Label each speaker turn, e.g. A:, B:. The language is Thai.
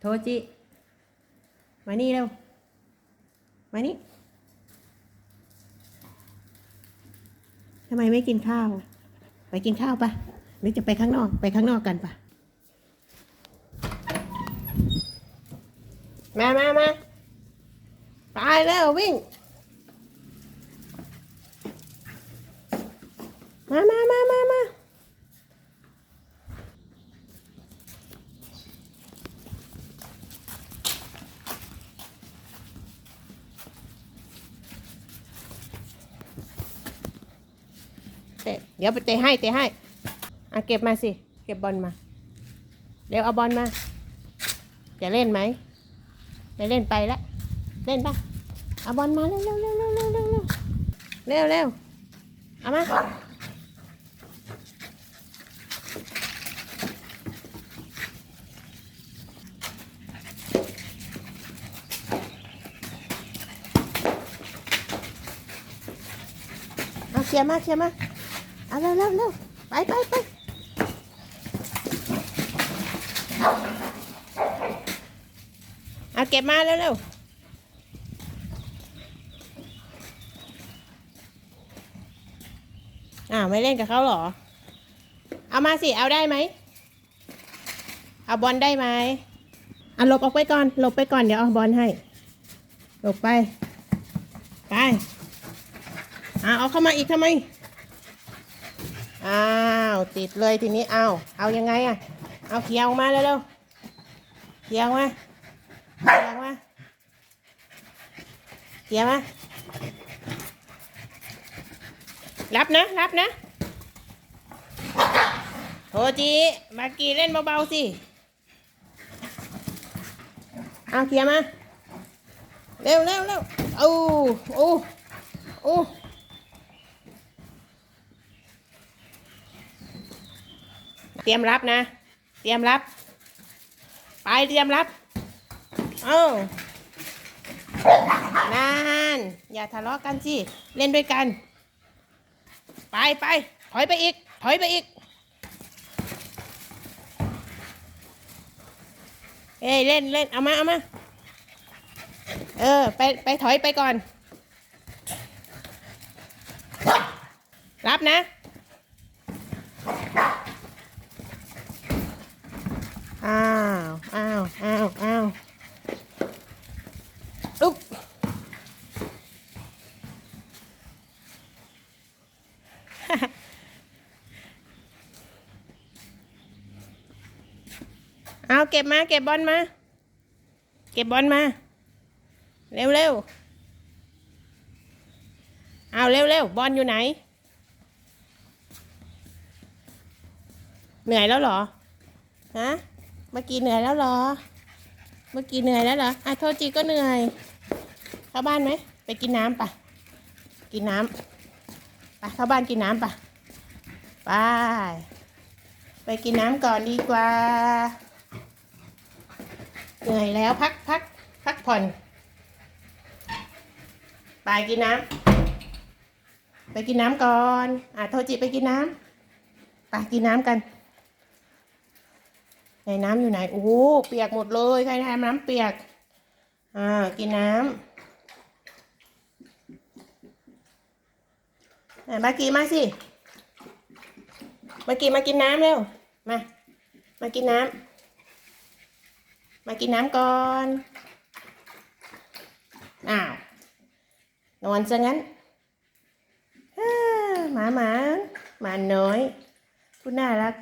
A: โทจิ มานี่เร็ว มานี่ ทำไมไม่กินข้าว ไปกินข้าวปะหรือจะไปข้างนอก ไปข้างนอกกันปะมามามาไปแล้ววิ่ง มามามามามา เตะเดี๋ยวไปเตะให้เตะให้อะเก็บมาสิ เก็บบอลมาเดี๋ยวเอาบอลมาจะเล่นไหมจะเล่นไปละเล่นปะเอาบอลมาเร็วเร็วเร็วเร็วเร็วเร็วเร็วเร็วเร็วเอามาเอาเคลียร์มาเคลียร์มา เอาเร็วเร็วเร็วไปไปไปเอาเก็บมาเร็วเร็วอ้าวไม่เล่นกับเขาเหรอ เอามาสิ เอาได้ไหม เอาบอลได้ไหมอะหลบออกไปก่อน หลบไปก่อน เดี๋ยวเอาบอลให้ หลบไป ไป อ่าเอาเข้ามาอีกทำไม อ้าวติดเลยทีนี้เอาเอายังไงอะเอาเขียงออกมาเร็วๆเขียงมาเขียงมาเขียงมารับนะรับนะโทจิมากีเล่นเบาๆสิเอาเขียงมาเร็วเร็วเร็วโอ้โอ้โอ้ เต รียมรับนะ เตรียมรับ ไปเตรียมรับ เอ้านานอย่าทะเลาะกันสิเล่นด้วยกัน ไปไปถอยไปอีก ถอยไปอีก เอ้ยเล่นเล่นเอามาเอามาเออ ไปไปถอยไปก่อน รับนะ อ้าว อ้าว อ้าว อ้าวอุ๊บ เก็บมา เก็บบอลมา เก็บบอลมา เร็วเร็วเอาเร็วเร็วบอลอยู่ไหน เหนื่อยแล้วเหรอ ฮะ เมื่อกี้เหนื่อยแล้วเหรอ เมื่อกี้เหนื่อยแล้วเหรอ อะโทษจีก็เหนื่อย เข้าบ้านไหม ไปกินน้ำปะกินน้ำไปเข้าบ้านกินน้ำปะไปไปกินน้ำก่อนดีกว่า เหนื่อยแล้วพักพักพักผ่อนไปกินน้ำไปกินน้ำก่อนอะโทจิไปกินน้ำไปกินน้ำกันในน้ำอยู่ไหนโอ้เปียกหมดเลยใครทำน้ำเปียกอ่ากินน้ำอะมากีมาสิมากีมากินน้ำเร็วมามากินน้ำ มากินน้ำก่อน อ้าว นอนซะงั้นหมาหมาหมาน้อยผู้น่ารัก